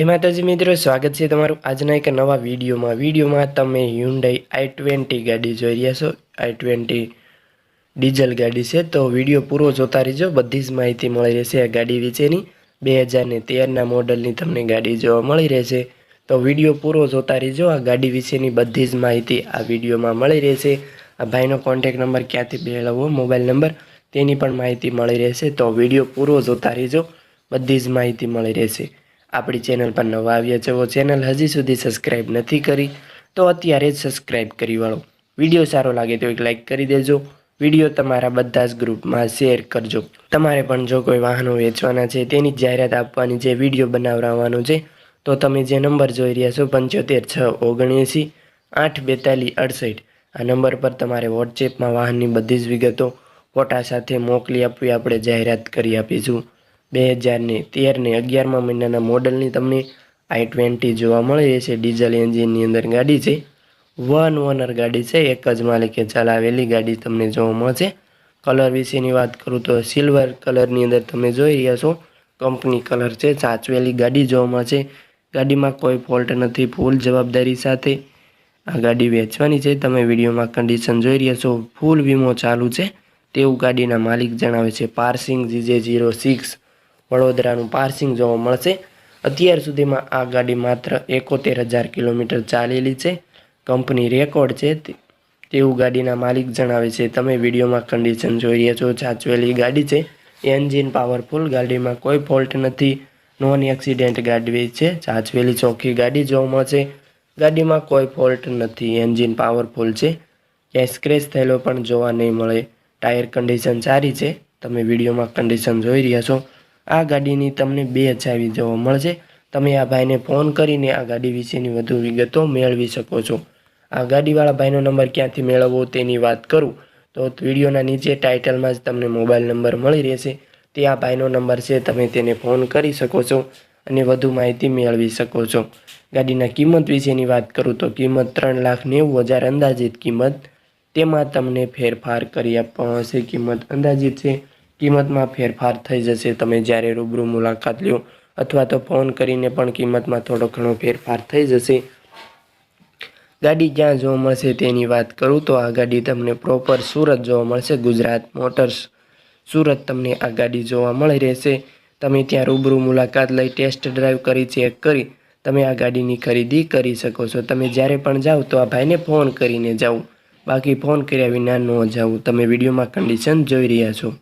જય માતાજી મિત્રો, સ્વાગત છે તમારું આજના એક નવા વિડીયોમાં. વિડીયોમાં તમે હ્યુન્ડાઈ આઈ ટ્વેન્ટી ગાડી જોઈ રહ્યા છો. આઈ ટ્વેન્ટી ડીઝલ ગાડી છે, તો વીડિયો પૂરો જોતા રહેજો. બધી જ માહિતી મળી રહેશે આ ગાડી વિશેની. બે હજારને તેરના મોડલની તમને ગાડી જોવા મળી રહેશે. તો વીડિયો પૂરો જોતા રહેજો. આ ગાડી વિશેની બધી જ માહિતી આ વિડીયોમાં મળી રહેશે. આ ભાઈનો કોન્ટેક નંબર ક્યાંથી મેળવવો મોબાઈલ નંબર તેની પણ માહિતી મળી રહેશે. તો વીડિયો પૂરો જોતા રહેજો. બધી જ માહિતી મળી રહેશે. આપણી ચેનલ પર નવા આવ્યા છો ચેનલ હજી સુધી સબસ્ક્રાઈબ નથી કરી, તો અત્યારે જ સબસ્ક્રાઈબ કરી વાળો. વીડિયો સારો લાગે તો એક લાઇક કરી દેજો. વીડિયો તમારા બધા જ ગ્રુપમાં શેર કરજો. તમારે પણ જો કોઈ વાહનો વેચવાના છે, તેની જાહેરાત આપવાની છે, વીડિયો બનાવવાનો છે, તો તમે જે નંબર જોઈ રહ્યા છો, પંચોતેર છ ઓગણએંસી આઠ બેતાલીસ અડસઠ, આ નંબર પર તમારે વોટ્સએપમાં વાહનની બધી જ વિગતો ફોટા સાથે મોકલી આપવી, આપણે જાહેરાત કરી આપીશું. બે હજારને તેરને અગિયારમા મહિનાના મોડલની તમને આઈ ટ્વેન્ટી જોવા મળી. છે ડીઝલ એન્જિનની અંદર ગાડી છે. વન ઓનર ગાડી છે. એક જ માલિકે ચલાવેલી ગાડી તમને જોવા મળશે. કલર વિશેની વાત કરું તો સિલ્વર કલરની અંદર તમે જોઈ રહ્યા છો. કંપની કલર છે. સાચવેલી ગાડી જોવા મળશે. ગાડીમાં કોઈ ફોલ્ટ નથી. ફૂલ જવાબદારી સાથે આ ગાડી વેચવાની છે. તમે વિડીયોમાં કન્ડિશન જોઈ રહ્યા છો. ફૂલ વીમો ચાલુ છે. તેવું ગાડીના માલિક જણાવે છે. Passing GJ zero six. વડોદરાનું passing જોવા મળશે. અત્યાર સુધીમાં આ ગાડી માત્ર એકોતેર હજાર કિલોમીટર ચાલેલી છે. કંપની રેકોર્ડ છે તેવું ગાડીના માલિક જણાવે છે. તમે વિડીયોમાં કન્ડિશન જોઈ રહ્યા છો. સાચવેલી ગાડી છે. એન્જિન પાવરફુલ ગાડીમાં કોઈ ફોલ્ટ નથી. નોન એક્સિડેન્ટ ગાડી છે. સાચવેલી ચોખ્ખી ગાડી જોવા મળશે. ગાડીમાં કોઈ ફોલ્ટ નથી. એન્જિન પાવરફુલ છે. ક્યાંય સ્ક્રેચ થયેલો પણ જોવા નહીં મળે. ટાયર કન્ડિશન સારી છે. તમે વિડીયોમાં કન્ડિશન જોઈ રહ્યા છો. આ ગાડીની તમને બે ચાવી જોવા મળશે. તમે આ ભાઈને ફોન કરીને આ ગાડી વિશેની વધુ વિગતો મેળવી શકો છો. આ ગાડીવાળા ભાઈનો નંબર ક્યાંથી મેળવવો તેની વાત કરું. તો વિડીયોના નીચે ટાઇટલમાં જ તમને મોબાઈલ નંબર મળી રહેશે. તે આ ભાઈનો નંબર છે, તમે તેને ફોન કરી શકો છો અને વધુ માહિતી મેળવી શકો છો. ગાડીના કિંમત વિશેની વાત કરું તો કિંમત ત્રણ લાખ નેવું હજાર અંદાજિત કિંમત. તેમાં તમને ફેરફાર કરી આપવામાં આવશે. કિંમત અંદાજિત છે કિંમતમાં ફેરફાર થઈ જશે. તમે જ્યારે રૂબરૂ મુલાકાત લ્યો અથવા તો ફોન કરીને પણ કિંમતમાં થોડો ઘણો ફેરફાર થઈ જશે. ગાડી ક્યાં જોવા મળશે તેની વાત કરું તો આ ગાડી તમને પ્રોપર સુરત જોવા મળશે. ગુજરાત મોટર્સ સુરત તમને આ ગાડી જોવા મળી રહેશે. તમે ત્યાં રૂબરૂ મુલાકાત લઈ ટેસ્ટ ડ્રાઈવ કરી, ચેક કરી, તમે આ ગાડીની ખરીદી કરી શકો છો. તમે જ્યારે પણ જાઓ તો આ ભાઈને ફોન કરીને જાઓ. બાકી ફોન કર્યા વિના ન જાઓ. તમે વિડીયોમાં કન્ડિશન જોઈ રહ્યા છો.